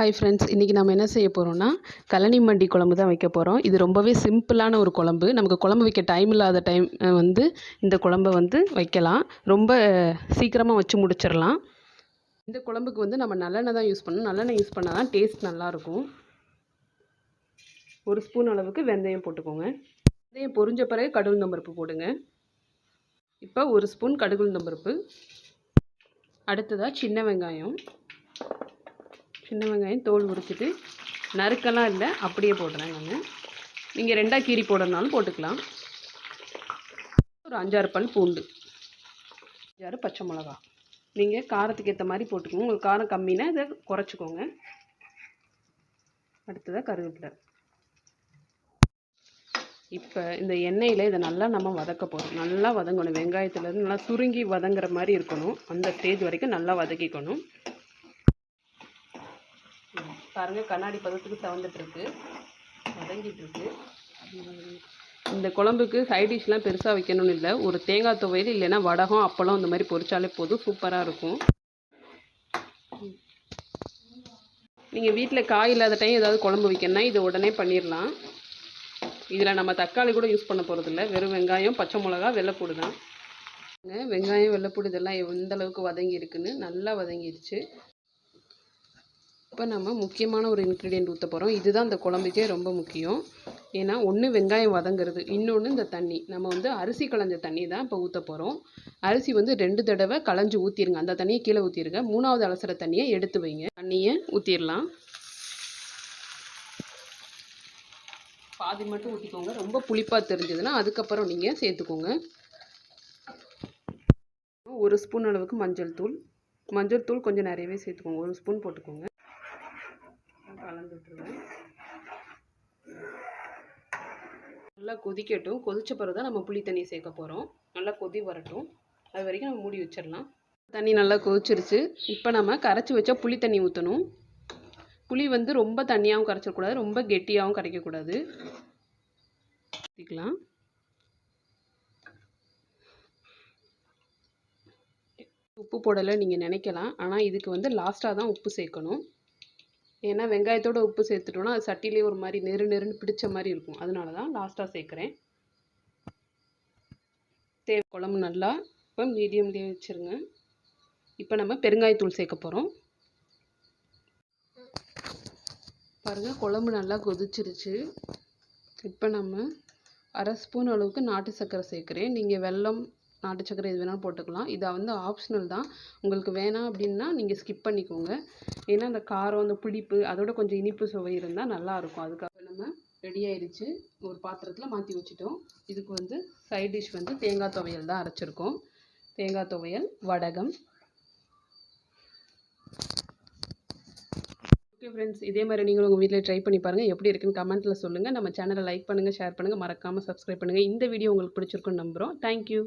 Hi friends இன்றைக்கி நம்ம என்ன செய்ய போகிறோம்னா கழனி மண்டி குழம்பு தான் வைக்க போகிறோம் இது ரொம்பவே சிம்பிளான ஒரு குழம்பு. நமக்கு குழம்பு வைக்க டைம் இல்லாத டைம் வந்து இந்த குழம்ப வந்து வைக்கலாம். ரொம்ப சீக்கிரமாக வச்சு முடிச்சிடலாம். இந்த குழம்புக்கு வந்து நம்ம நல்லெண்ணெய் தான் யூஸ் பண்ணணும். நல்லெண்ணெய் யூஸ் பண்ணால் தான் டேஸ்ட் நல்லாயிருக்கும் ஒரு ஸ்பூன் அளவுக்கு வெந்தயம் போட்டுக்கோங்க. வெந்தயம் பொரிஞ்ச பிறகு கடுகு நம்பருப்பு போடுங்க. இப்போ ஒரு ஸ்பூன் கடுகு அடுத்ததாக சின்ன வெங்காயம். சின்ன வெங்காயம் தோல் உரிச்சிட்டு நறுக்கெல்லாம் இல்லை அப்படியே போடுறேன் நான். நீங்கள் ரெண்டாக கீரி போடுறதுனாலும் போட்டுக்கலாம். ஒரு அஞ்சாறு பல் பூண்டு. அஞ்சாறு பச்சை மிளகா. நீங்கள் காரத்துக்கு ஏற்ற மாதிரி போட்டுக்கோங்க. உங்களுக்கு காரம் கம்மினா இதை குறைச்சிக்கோங்க. அடுத்ததாக கருவேப்பிலை. இப்போ இந்த எண்ணெயில் இதை நல்லா நம்ம வதக்க போகிறோம் நல்லா வதங்கணும். வெங்காயத்துலேருந்து நல்லா சுருங்கி வதங்குற மாதிரி இருக்கணும். அந்த ஸ்டேஜ் வரைக்கும் நல்லா வதக்கிக்கணும். பாருங்கள் கண்ணாடி பதத்துக்கு செவந்துட்டுருக்கு வதங்கிட்டுருக்கு. இந்த குழம்புக்கு சைட் டிஷ்லாம் பெருசாக வைக்கணும்னு இல்லை. ஒரு தேங்காய் துவையல் இல்லைன்னா வடகம் அப்பளம் இந்த மாதிரி பொரிச்சாலே போதும். சூப்பராக இருக்கும். நீங்கள் வீட்டில் காய் இல்லாத டைம் ஏதாவது குழம்பு வைக்கணும்னா இது உடனே பண்ணிடலாம் இதில் நம்ம தக்காளி கூட யூஸ் பண்ண போகிறதில்ல வெறும் வெங்காயம் பச்சை மிளகா வெள்ளைப்பூடு தான். வெங்காயம் வெள்ளைப்பூடு இதெல்லாம் எந்த அளவுக்கு வதங்கி இருக்குன்னு நல்லா வதங்கிடுச்சு இப்போ நம்ம முக்கியமான ஒரு இன்க்ரீடியண்ட் ஊற்ற போகிறோம் இதுதான் அந்த குழம்புக்கே ரொம்ப முக்கியம். ஏன்னா ஒன்று வெங்காயம் வதங்குறது இன்னொன்று இந்த தண்ணி. நம்ம வந்து அரிசி களைஞ்ச தண்ணி தான் இப்போ ஊற்ற போகிறோம் அரிசி வந்து ரெண்டு தடவை களைஞ்சி ஊற்றிருங்க அந்த தண்ணியை கீழே ஊற்றிருங்க மூணாவது அலசுற தண்ணியை எடுத்து வைங்க. தண்ணியை ஊற்றிடலாம் பாதி மட்டும் ஊற்றிக்கோங்க ரொம்ப புளிப்பாக தெரிஞ்சதுன்னா அதுக்கப்புறம் நீங்கள் சேர்த்துக்கோங்க. ஒரு ஸ்பூன் அளவுக்கு மஞ்சள் தூள். மஞ்சள் தூள் கொஞ்சம் நிறையவே சேர்த்துக்கோங்க. ஒரு ஸ்பூன் போட்டுக்கோங்க. கலந்து விட்டுருவேன் நல்லா கொதிக்கட்டும். கொதித்த பிறகு தான் நம்ம புளி தண்ணி சேர்க்க போகிறோம் நல்லா கொதி வரட்டும். அது வரைக்கும் நம்ம மூடி வச்சிடலாம். தண்ணி நல்லா கொதிச்சிருச்சு. இப்போ நம்ம கரைச்சி வச்சா புளி தண்ணி ஊற்றணும் புளி வந்து ரொம்ப தண்ணியாகவும் கரைச்சிடக்கூடாது. ரொம்ப கெட்டியாகவும் கரைக்கக்கூடாது. ஊற்றிக்கலாம் உப்பு போடலை நீங்கள் நினைக்கலாம். ஆனால் இதுக்கு வந்து லாஸ்ட்டாக தான் உப்பு சேர்க்கணும். ஏன்னா வெங்காயத்தோட உப்பு சேர்த்துட்டோன்னா அது சட்டிலே ஒரு மாதிரி நெரு நெருன்னு பிடிச்ச மாதிரி இருக்கும். அதனால தான் லாஸ்ட்டாக சேர்க்குறேன். தேவை குழம்பு நல்லா இப்போ மீடியம்லேயே வச்சுருங்க. இப்போ நம்ம பெருங்காயத்தூள் சேர்க்க போகிறோம் பாருங்கள் குழம்பு நல்லா கொதிச்சிருச்சு. இப்போ நம்ம அரை ஸ்பூன் அளவுக்கு நாட்டு சர்க்கரை சேர்க்குறேன். நீங்கள் வெல்லம் நாட்டு சக்கரை எது வேணாலும் போட்டுக்கலாம். இதை வந்து ஆப்ஷனல் தான். உங்களுக்கு வேணாம் அப்படின்னா நீங்கள் ஸ்கிப் பண்ணிக்கோங்க. ஏன்னா அந்த காரம் அந்த புளிப்பு அதோட கொஞ்சம் இனிப்பு சுவை இருந்தால் நல்லாயிருக்கும் அதுக்காக நம்ம ரெடி ஆயிடுச்சு. ஒரு பாத்திரத்தில் மாற்றி வச்சுட்டோம். இதுக்கு வந்து சைட் டிஷ் வந்து தேங்காய் துவையல் தான் அரைச்சிருக்கோம். தேங்காய் துவையல் வடகம். ஓகே ஃப்ரெண்ட்ஸ் இதே மாதிரி நீங்களும் உங்கள் வீட்டில் ட்ரை பண்ணி பாருங்கள் எப்படி இருக்குன்னு கமெண்ட்டில் சொல்லுங்கள் நம்ம சேனலை லைக் பண்ணுங்கள் ஷேர் பண்ணுங்கள் மறக்காமல் சப்ஸ்கிரைப் பண்ணுங்கள் இந்த வீடியோ உங்களுக்கு பிடிச்சிருக்குன்னு நம்புகிறோம் தேங்க்யூ